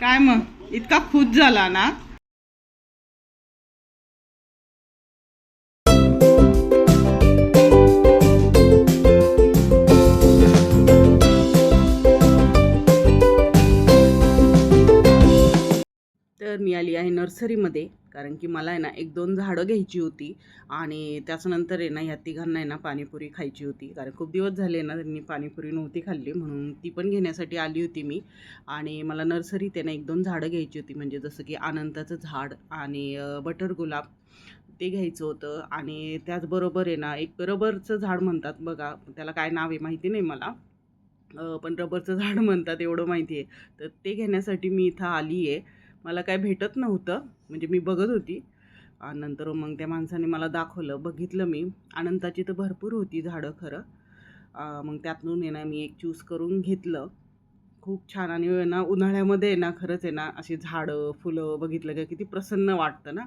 काय मग? इतका खुश झाला ना? तर मी आली आहे नर्सरीमध्ये. कारण की मला आहे ना एक दोन झाडं घ्यायची होती आणि त्याच्यानंतर आहे ना ह्या तिघांना आहे ना पाणीपुरी खायची होती. कारण खूप दिवस झाले ना त्यांनी पाणीपुरी नव्हती खाल्ली म्हणून ती पण घेण्यासाठी आली होती मी. आणि मला नर्सरीत आहे ना एक दोन झाडं घ्यायची होती. म्हणजे जसं की आनंदाचं झाड आणि बटर गुलाब ते घ्यायचं होतं. आणि त्याचबरोबर आहे ना एक रबरचं झाड म्हणतात बघा त्याला काय नाव आहे माहिती नाही मला. पण रबरचं झाड म्हणतात एवढं माहिती आहे. तर ते घेण्यासाठी मी इथं आली आहे. मला काय भेटत नव्हतं. म्हणजे मी बघत होती. नंतर मग त्या माणसाने मला दाखवलं. बघितलं मी. अनंताची तर भरपूर होती झाडं खरं. मग त्यातून आहे ना मी एक चूज करून घेतलं. खूप छान आणि ना उन्हाळ्यामध्ये ना खरंच आहे ना अशी झाडं फुलं बघितलं का किती प्रसन्न वाटतं ना.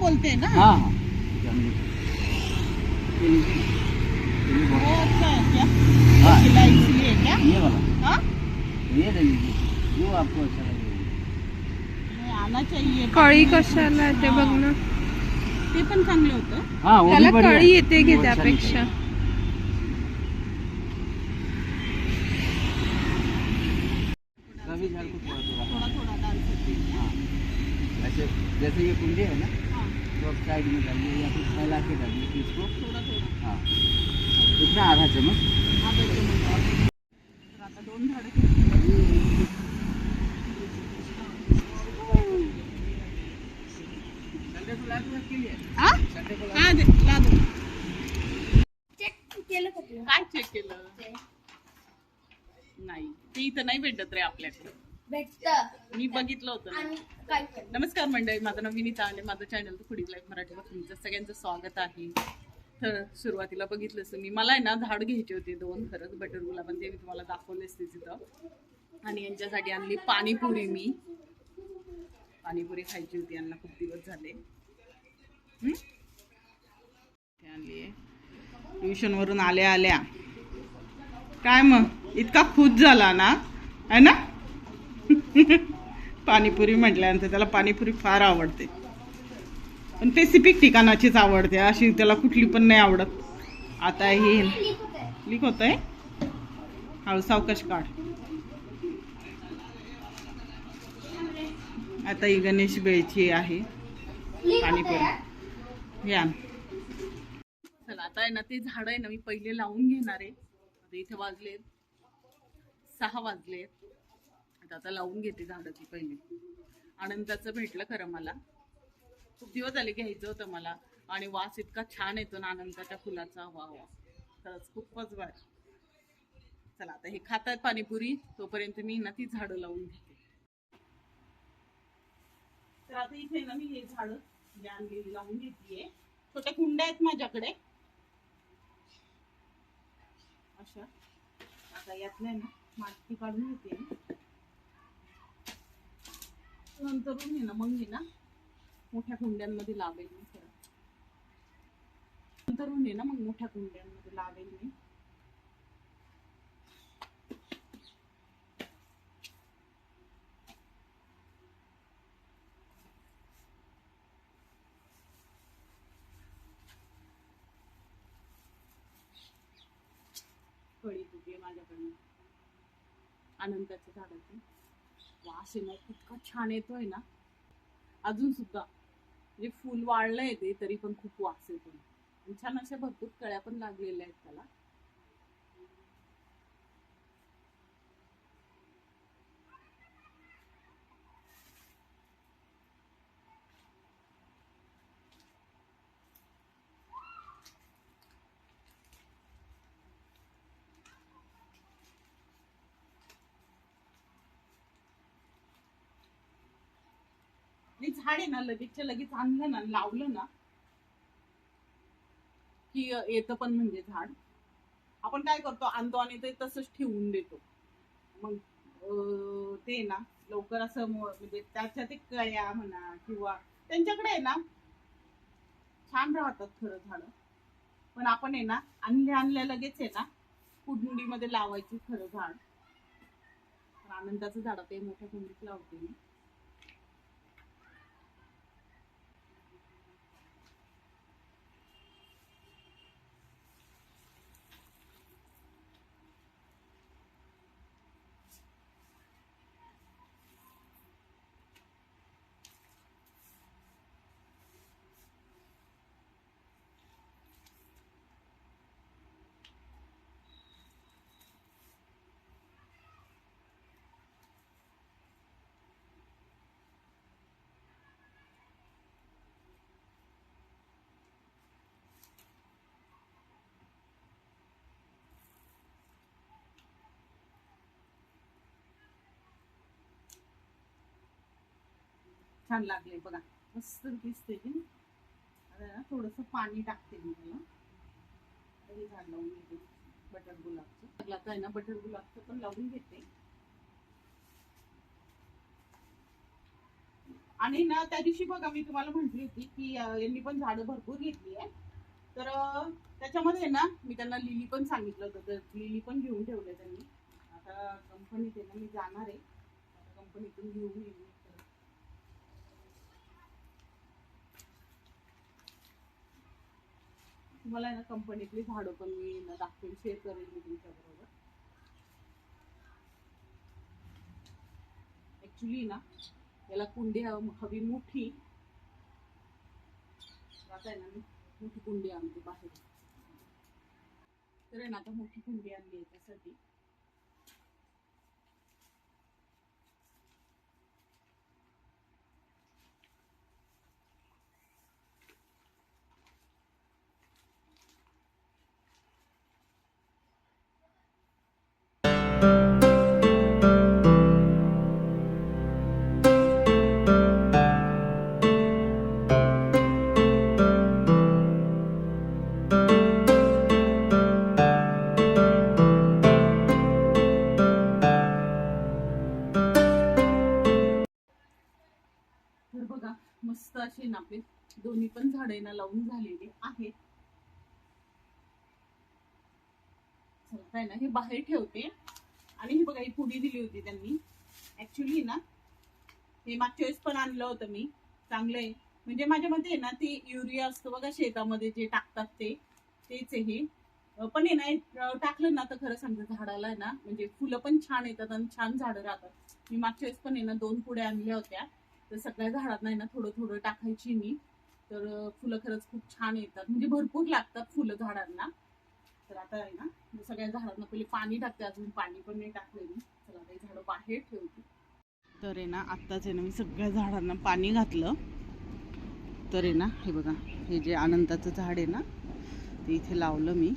बोलते हैं ना? हाँ. हाँ जानवी। ये नीचे। ये वो बहुत- अच्छा. है. क्या हाँ खिला इसलिए क्या ये वाला हाँ ये ले लीजिए जो आपको अच्छा लगेगा. नहीं, आना चाहिए कळी कशाला आहे ते बघ ना. ते पण चांगलं होतं. हाँ वो त्याला भी बढ़िया कळी है। येते वो अच्छा त्यापेक्षा. निकलेगा। झाड़ को थोड़ा थोड़ा थोडा थोडा डाल सकते हैं. ऐसे जैसे ये कुंडे है ना साइड में डालिए या फिर फैला के डालिए इसको थोडा थोडा। हाँ। कितना आधा चम्मच। आधा चमच तर आता दोन झाडं हा? हा, दे, ला दो. काय चेक केलं? नाही ते इथं नाही भेटत रे आपल्याकडे. भेटत. मी बघितलं होतं. आणि काय नमस्कार मंडळी माझं नाव विनीता आणि माझं चॅनल फुडी लाईफ मराठीवर तुमचं सगळ्यांचं स्वागत आहे. तर सुरुवातीला बघितलंच मी. मला आहे ना झाड घ्यायचे होते दोन खरंच बटर गुलाब ते मी तुम्हाला दाखवलेच ते तिथं. आणि यांच्यासाठी आणली पाणीपुरी मी. पाणीपुरी खायची होती यांना खूप दिवस झाले. हं? ते आणली ट्युशनवरून आल्या आल्या. काय मग? इतका खुश झाला ना? है ना? पाणीपुरी म्हटल्यानंतर त्याला पाणीपुरी फार आवडते. पण स्पेसिफिक ठिकाणाचीच आवडते अशी त्याला कुठली पण नाही आवडत. आता हे लिक होत आहे हळू सावकाश काढ. आता ही गणेश बेळची आहे पाणीपुरी. या चला आता आहे ना ते झाड आहे ना मी पहिले लावून घेणार आहे. आता इथे वाजलेत. सहा वाजलेत. आता लावून घेते झाडाची पहिली. आनंदाचं भेटलं खरं मला. खूप दिवस झाले घ्यायचं होतं मला. आणि वास इतका छान येतो ना आनंदाच्या फुलाचा. वा वा. खरंच खूपच भारी. चला आता हे खातात पाणीपुरी. तोपर्यंत मी ना ती झाडं लावून घेते. तर आता इथे ना मी हे झाडं जे आणलेली लावून घेतलीये छोट्या कुंड्या आहेत माझ्याकडे. अशा. आता यातल्या ना माती काढून घेते नंतर नंतरून ना मग मी ना मोठ्या कुंड्यांमध्ये लावेल मी खरं. नंतर हे ना मग मोठ्या कुंड्यांमध्ये लावेल मी. कळी तुझी माझ्याकडनं. आनंदाच्या झाडाची वास आहे ना इतका छान येतोय ना. अजून सुद्धा म्हणजे फुल वाढलंय ते तरी पण खूप वास येतो छान अशा भरपूर कळ्या पण लागलेल्या आहेत त्याला. आणि झाड आहे ना लगेचच्या लगेच आणलं ना लावलं ना की येतं पण म्हणजे झाड. आपण काय करतो आणतो आणि ते तसंच ठेवून देतो. मग अं, ते ना लवकर असं म्हणजे त्याच्या ते कळ्या म्हणा किंवा त्यांच्याकडे आहे ना छान राहतात खरं झाड. पण आपण आहे ना आणल्या आणल्या लगेच आहे ना कुंडीमध्ये लावायची खरं झाड. आनंदाचं झाड ते मोठ्या कुंडीत लावते मी. छान लागले बघा. मस्त दिसते की आता ना थोडस पाणी टाकते मी त्याला. हे झाड लावून घेते बटर गुलाबचं. आता आहे ना बटर गुलाबचं पण लावून घेते. आणि ना त्या दिवशी बघा मी तुम्हाला म्हटली होती की यांनी पण झाडं भरपूर घेतली आहे. तर त्याच्यामध्ये ना मी त्यांना लिली पण सांगितलं होतं. तर लिली पण घेऊन ठेवले त्यांनी. आता कंपनीत आहे ना मी जाणार आहे. आता कंपनीतून घेऊन येईल मी परत. तुम्हाला ना कंपनीतली झाडं पण मी ना दाखवेल शेअर करेल मी तुमच्या बरोबर ऍक्च्युली ना याला कुंडी हवी मोठी. आता आहे ना मी मोठी कुंडी आणते बाहेर. तर आहे ना आता मोठी कुंडी आणली आहे त्यासाठी. आहे ना हे बाहेर ठेवते. आणि ही बघा ही पुडी दिली होती त्यांनी. ऍक्च्युली ना हे मागच्या वेळेस पण आणलं होतं मी. चांगलं आहे. म्हणजे माझ्या मते ना ते युरिया असतं बघा शेतामध्ये जे टाकतात ते. तेच आहे हे. पण हे ना टाकलं ना तर खरं सांगतं झाडाला आहे ना म्हणजे फुलं पण छान येतात आणि छान झाडं राहतात. मी मागच्या वेळेस पण आहे ना दोन पुड्या आणल्या होत्या. तर सगळ्या झाडांना आहे ना थोडं थोडं टाकायची मी. तर फुलं खरंच खूप छान येतात. म्हणजे भरपूर लागतात फुलं झाडांना. तर आता आहे ना मी सगळ्या झाडांना पहिले पाणी टाकते अजून पाणी पण नाही टाकले मी. चला आता झाडं बाहेर ठेवते. तर आहे ना आत्ताच आहे ना मी सगळ्या झाडांना पाणी घातलं. तर आहे ना हे बघा हे जे आनंदाचं झाड आहे ना ते इथे लावलं मी.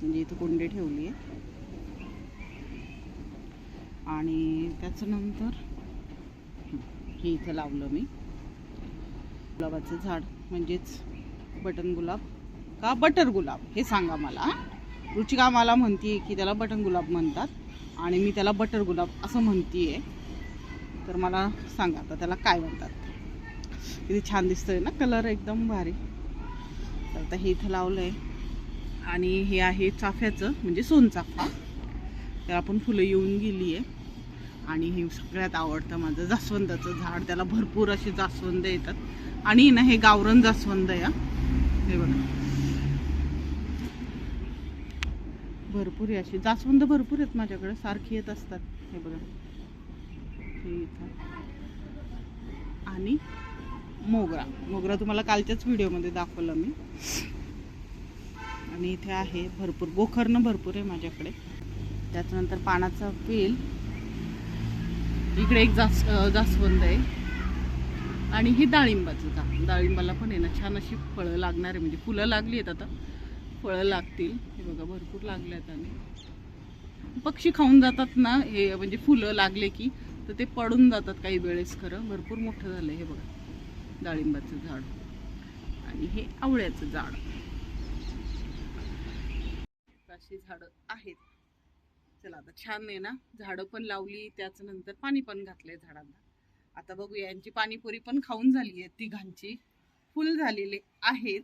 म्हणजे इथं कुंडी ठेवली आहे. आणि त्याच्यानंतर हे इथं लावलं मी. गुलाबाचं झाड म्हणजेच बटन गुलाब. का बटर गुलाब? हे सांगा मला रुचिका मला म्हणते की त्याला बटन गुलाब म्हणतात आणि मी त्याला बटर गुलाब असं म्हणतीये. तर मला सांगा आता त्याला काय म्हणतात. किती छान दिसतंय ना कलर एकदम भारी. तर आता हे इथं लावलं आहे आणि हे आहे चाफ्याचं म्हणजे सोनचाफा त्याला आपण फुलं येऊन गेली आहे आणि हे सगळ्यात आवडतं माझं जास्वंदाचं झाड. त्याला भरपूर असे जास्वंद येतात. आणि ना हे गावरण जास्वंद या. हे बघा. भरपूर आहे अशी. जास्वंद भरपूर आहेत माझ्याकडे. सारखी येत असतात. हे बघा. हे इथं. आणि मोगरा. मोगरा तुम्हाला कालच्याच व्हिडिओमध्ये दाखवला मी. आणि इथे आहे भरपूर. गोखरणं भरपूर आहे माझ्याकडे. त्याच्यानंतर पानाचा वेल इकडे एक जास जास्वंद आहे. आणि ही डाळिंबाचं झाड डाळिंबाला पण आहे ना छान अशी फळं लागणार आहे. म्हणजे फुलं लागली आहेत आता. फळं लागतील. बघा भरपूर लागल्या आहेत आणि. पक्षी खाऊन जातात ना हे म्हणजे फुलं लागले की तर ते पडून जातात काही वेळेस खरं. भरपूर मोठं झालं हे बघा डाळिंबाचं झाड. आणि हे आवळ्याचं झाड. अशी झाडं आहेत. चला आता छान आहे ना. झाडं पण लावली त्याच नंतर पाणी पण घातलंय झाडांना. आता बघूया यांची पाणीपुरी पण खाऊन झाली आहे तिघांची. फुल झालेले आहेत.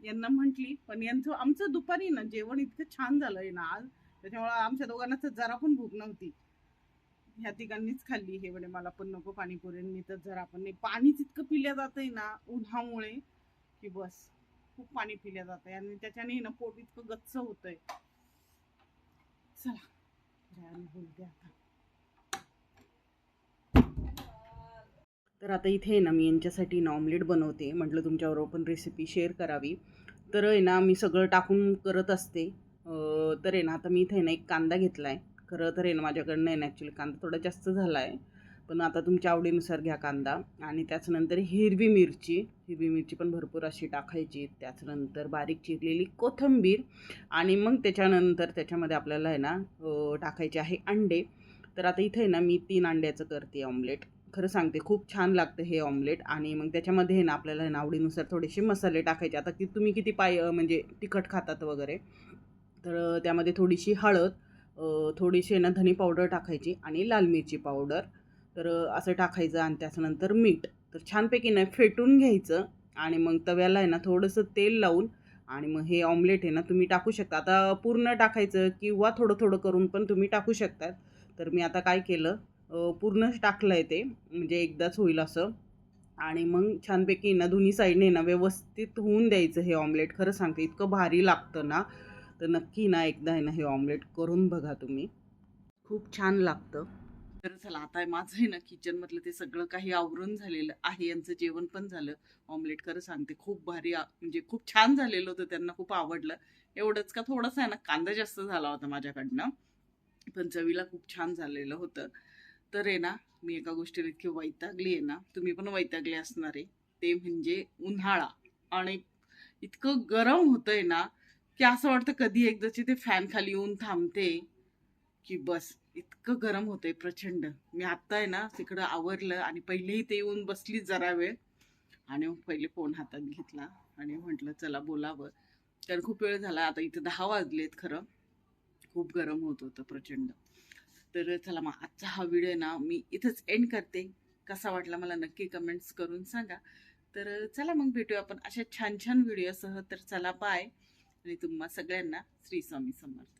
यांना म्हटली पण यांचं आमचं दुपारी ना जेवण इतकं छान झालंय ना आज. त्याच्यामुळे आमच्या दोघांना तर जरा पण भूक नव्हती. ह्या तिघांनीच खाल्ली. हे म्हणे मला पण नको पाणीपुऱ्यांनी तर जरा पण नाही. पाणी तितकं पिल्या जातंय ना उन्हामुळे की बस खूप पाणी पिल्या जातंय. आणि त्याच्याने ना पोट इतकं गच्च होतंय. चला बोलते आता. तर आता इथे आहे ना मी यांच्यासाठी ना ऑमलेट बनवते. म्हटलं तुमच्याबरोबर पण रेसिपी शेअर करावी. तर आहे ना मी सगळं टाकून करत असते. तर आहे ना आता मी इथे आहे ना एक कांदा घेतला आहे खरं तर आहे ना माझ्याकडनं आहे ना ॲक्च्युली कांदा थोडा जास्त झाला आहे पण आता तुमच्या आवडीनुसार घ्या कांदा. आणि त्याच्यानंतर हिरवी मिरची. हिरवी मिरची पण भरपूर अशी टाकायची. त्याच्यानंतर बारीक चिरलेली कोथिंबीर. आणि मग त्याच्यानंतर त्याच्यामध्ये आपल्याला आहे ना टाकायचे आहे अंडे. तर आता इथे आहे ना मी तीन अंड्याचं करते ऑमलेट खरं सांगते खूप छान लागतं हे ऑमलेट. आणि मग त्याच्यामध्ये आहे ना आपल्याला आहे ना आवडीनुसार थोडेसे मसाले टाकायचे. आता की तुम्ही किती पाय म्हणजे तिखट खातात वगैरे. तर त्यामध्ये थोडीशी हळद थोडीशी आहे ना धनी पावडर टाकायची आणि लाल मिरची पावडर. तर असं टाकायचं आणि त्याच्यानंतर मीठ. तर छानपैकी ना फेटून घ्यायचं आणि मग तव्याला आहे ना थोडंसं तेल लावून आणि मग हे ऑमलेट आहे ना तुम्ही टाकू शकता. आता पूर्ण टाकायचं किंवा थोडं थोडं करून पण तुम्ही टाकू शकतात. तर मी आता काय केलं पूर्णच टाकलं आहे ते. म्हणजे एकदाच होईल असं. आणि मग छानपैकी ना दोन्ही साईडने ना व्यवस्थित होऊन द्यायचं हे ऑमलेट खरं सांगते इतकं भारी लागतं ना. तर नक्की ना एकदा आहे ना हे ऑमलेट करून बघा तुम्ही. खूप छान लागतं. तर चला आता माझं आहे ना किचनमधलं ते सगळं काही आवरून झालेलं आहे. यांचं जेवण पण झालं. ऑमलेट खरं सांगते खूप भारी म्हणजे खूप छान झालेलं होतं त्यांना खूप आवडलं. एवढंच का थोडंसं आहे ना कांदा जास्त झाला होता माझ्याकडनं. पण चवीला खूप छान झालेलं होतं. तर आहे ना मी एका गोष्टीला इतकी वैतागली आहे ना तुम्ही पण वैतागले असणार आहे. ते म्हणजे उन्हाळा. आणि इतकं गरम होतंय ना की असं वाटतं कधी एकदाची ते फॅन खाली येऊन थांबते की बस इतकं गरम होतंय प्रचंड. मी आत्ता आहे ना तिकडं आवरलं आणि पहिलेही ते येऊन बसली जरा वेळ. आणि मग पहिले फोन हातात घेतला आणि म्हटलं चला बोलावं. कारण खूप वेळ झाला आता इथं दहा वाजलेत खरं. खूप गरम होत होतं प्रचंड. तर चला मग आजचा हा व्हिडिओ ना मी इथंच एंड करते. कसा वाटला मला नक्की कमेंट्स करून सांगा. तर चला मग भेटूया आपण अशा छान छान व्हिडिओसह तर चला बाय आणि तुम्हा सगळ्यांना श्री स्वामी समर्थ.